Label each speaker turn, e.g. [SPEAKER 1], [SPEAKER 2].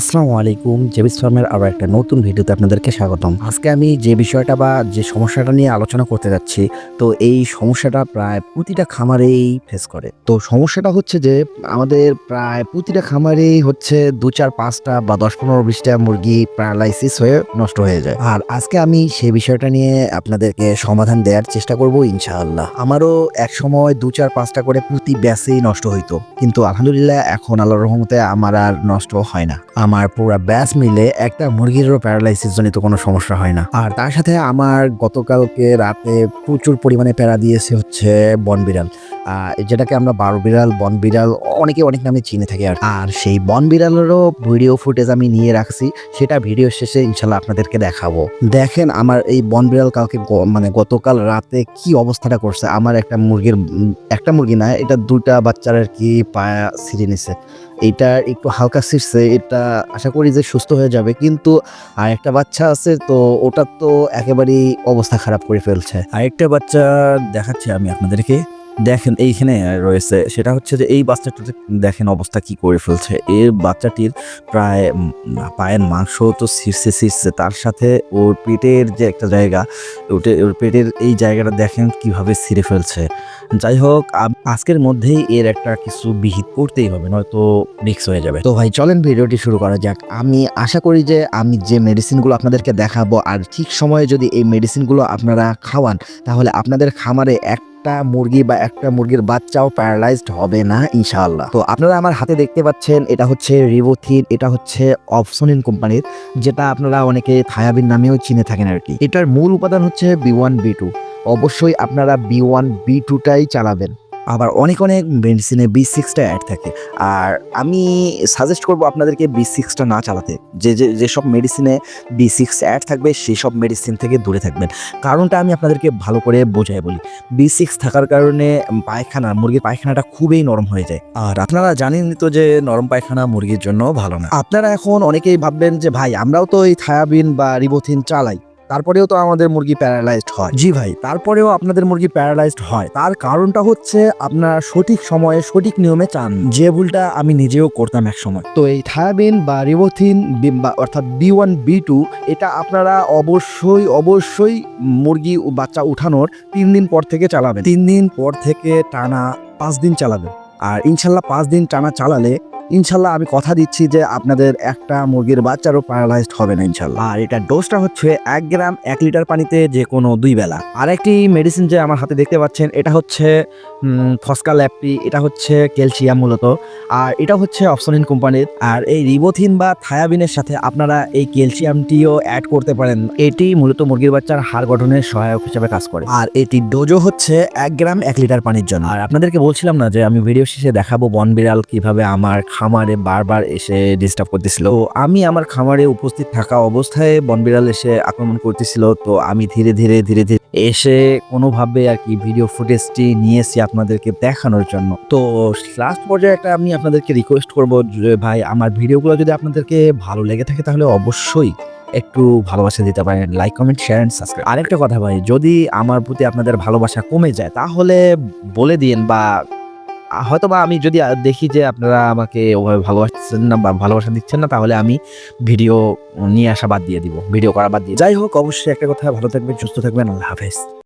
[SPEAKER 1] আসসালামু আলাইকুম, জেবিস ফার্মের আরও একটা নতুন ভিডিওতে আপনাদেরকে স্বাগতম। আজকে আমি যে বিষয়টা বা যে সমস্যাটা নিয়ে আলোচনা করতে যাচ্ছি, তো এই সমস্যাটা প্রায় প্রতিটা খামারেই ফেস করে। তো সমস্যাটা হচ্ছে যে, আমাদের প্রায় প্রতিটা খামারেই হচ্ছে দু চার পাঁচটা বা দশ পনেরো বিশটা মুরগি প্যারালাইসিস হয়ে নষ্ট হয়ে যায়। আর আজকে আমি সেই বিষয়টা নিয়ে আপনাদেরকে সমাধান দেওয়ার চেষ্টা করব ইনশাআল্লাহ। আমারও এক সময় দু চার পাঁচটা করে প্রতি ব্যাসেই নষ্ট হইতো। কিন্তু আলহামদুলিল্লাহ এখন আল্লাহ রহমতে আমার আর নষ্ট হয় না। আমার পুরা ব্যাস মিলে একটা মুরগিরও প্যারালাইসিস জনিত কোনো সমস্যা হয় না। আর তার সাথে আমার গতকালকে রাতে প্রচুর পরিমাণে প্যারা দিয়েছে হচ্ছে বনবিড়াল। যেটাকে আমরা বারো বিড়াল বন বিড়াল অনেকে অনেক নামে চিনে থাকি আর। আর সেই বন বিড়ালেরও ভিডিও ফুটেজ আমি নিয়ে রাখছি, সেটা ভিডিও শেষে ইনশাল্লাহ আপনাদেরকে দেখাবো। দেখেন আমার এই বন বিড়াল কালকে মানে গতকাল রাতে কি অবস্থাটা করছে। আমার একটা মুরগির, একটা মুরগি না, এটা দুটা বাচ্চার আর কি পায়া ছিঁড়ে নিছে। এটা একটু হালকা ছিঁড়ছে, এটা আশা করি যে সুস্থ হয়ে যাবে, কিন্তু আর একটা বাচ্চা আছে, তো ওটার তো একেবারেই অবস্থা খারাপ করে ফেলছে।
[SPEAKER 2] আরেকটা বাচ্চা দেখাচ্ছি আমি আপনাদেরকে। দেখেন, এইখানে রয়েছে। সেটা হচ্ছে যে, এই বাচ্চাটাতে দেখেন অবস্থা কি করে ফেলছে। এর বাচ্চাটির প্রায় পায়ের মাংস তো শীর্ষে শীর্ষে তার সাথে ওর পেটের যে একটা জায়গা, ওটে, ওর পেটের এই জায়গাটা দেখেন কীভাবে ছিঁড়ে ফেলছে। যাই হোক আজকের মধ্যেই এর একটা কিছু বিহিত করতেই হবে, নয়তো মিক্স হয়ে যাবে।
[SPEAKER 1] তো ভাই, চলেন ভিডিওটি শুরু করা যাক। আমি আশা করি যে, আমি যে মেডিসিনগুলো আপনাদেরকে দেখাবো, আর ঠিক সময়ে যদি এই মেডিসিনগুলো আপনারা খাওয়ান, তাহলে আপনাদের খামারে একটা মুরগি বা একটা মুরগির বাচ্চাও প্যারালাইজড হবে না, ইনশাআল্লাহ। তো আপনারা আমার হাতে দেখতে পাচ্ছেন, এটা হচ্ছে রিবোথিন এটা হচ্ছে অপসনিন কোম্পানির, যেটা আপনারা অনেকে থায়াবিন নামেও চিনে থাকেন আর কি। এটার মূল উপাদান হচ্ছে বি ওয়ান বি টু অবশ্যই আপনারা বি ওয়ান বি টুটাই চালাবেন।
[SPEAKER 2] আবার অনেক অনেক মেডিসিনে বি সিক্সটা অ্যাড থাকে। আর আমি সাজেস্ট করব আপনাদেরকে বি সিক্সটা না চালাতে। যে যে যেসব মেডিসিনে বি সিক্স অ্যাড থাকবে, সেই সব মেডিসিন থেকে দূরে থাকবেন। কারণটা আমি আপনাদেরকে ভালো করে বোঝাই বলি। বি সিক্স থাকার কারণে পায়খানা, মুরগির পায়খানাটা খুবই নরম হয়ে যায়। আর আপনারা জানেন তো যে নরম পায়খানা মুরগির জন্য ভালো না।
[SPEAKER 1] আপনারা এখন অনেকেই ভাববেন যে, ভাই, আমরাও তো এই থায়াবিন বা রিবোথিন চালাই। তারপরেও তো আমাদের মুরগি প্যারালাইজড হয়।
[SPEAKER 2] জি ভাই, তারপরেও আপনাদের মুরগি প্যারালাইজড হয়। তার কারণটা হচ্ছে আপনারা সঠিক সময়ে সঠিক নিয়মে চান। যে ভুলটা আমি নিজেও করতাম এক সময়।
[SPEAKER 1] তো এই থায়াবিন বা রিবোথিন অর্থাৎ বি ওয়ান, বি টু, এটা আপনারা অবশ্যই অবশ্যই মুরগি বাচ্চা উঠানোর তিন দিন পর থেকে চালাবেন।
[SPEAKER 2] তিন দিন পর থেকে টানা পাঁচ দিন চালাবেন। আর ইনশাল্লাহ পাঁচ দিন টানা চালালে ইনশাল্লাহ আমি কথা দিচ্ছি যে আপনাদের একটা মুরগির বাচ্চারও প্যারালাইজড হবে না ইনশাল্লাহ। আর এটা ডোজটা হচ্ছে এক গ্রাম, এক লিটার পানিতে যে কোনো দুই বেলা। আর একটি মেডিসিন যে আমার হাতে দেখতে পাচ্ছেন, এটা হচ্ছে ফসকা ল্যাপটি এটা হচ্ছে ক্যালসিয়াম মূলত। আর এটা হচ্ছে অপসনিন কোম্পানির আর এই রিবোথিন বা থায়াবিনের সাথে আপনারা এই ক্যালসিয়ামটিও অ্যাড করতে পারেন। এটি মূলত মুরগির বাচ্চার হাড় গঠনের সহায়ক হিসেবে কাজ করে। আর এটি ডোজও হচ্ছে এক গ্রাম, এক লিটার পানির জন্য। আর আপনাদেরকে বলছিলাম না যে আমি ভিডিও শেষে দেখাবো বন বিড়াল কীভাবে আমার খামারে বারবার এসে ডিস্টার্ব করতেছিল। আমি আমার খামারে উপস্থিত থাকা অবস্থায় বন বিড়াল এসে আক্রমণ করতেছিল। তো আমি ধীরে ধীরে ধীরে ধীরে এসে কোনোভাবে আর কি ভিডিও ফুটেজটি নিয়েছি আপনাদেরকে দেখানোর জন্য। তো লাস্ট পর্যায়ে একটা আমি আপনাদেরকে রিকোয়েস্ট করব যে, ভাই, আমার ভিডিওগুলো যদি আপনাদেরকে ভালো লেগে থাকে তাহলে অবশ্যই একটু ভালোবাসা দিতে পারেন। Like comment share and subscribe আরেকটা কথা ভাই, যদি আমার প্রতি আপনাদের ভালোবাসা কমে যায়, তাহলে বলে দিন বা হয়তো বা আমি যদি দেখি যে আপনারা আমাকে ওভাবে ভালোবাসছেন না বা ভালোবাসা দিচ্ছেন না, তাহলে আমি ভিডিও নিয়ে আসা বাদ দিয়ে দিব, ভিডিও করা বাদ দিয়ে। যাই হোক, অবশ্যই একটা কথা, ভালো থাকবেন, সুস্থ থাকবেন, আল্লাহ হাফেজ।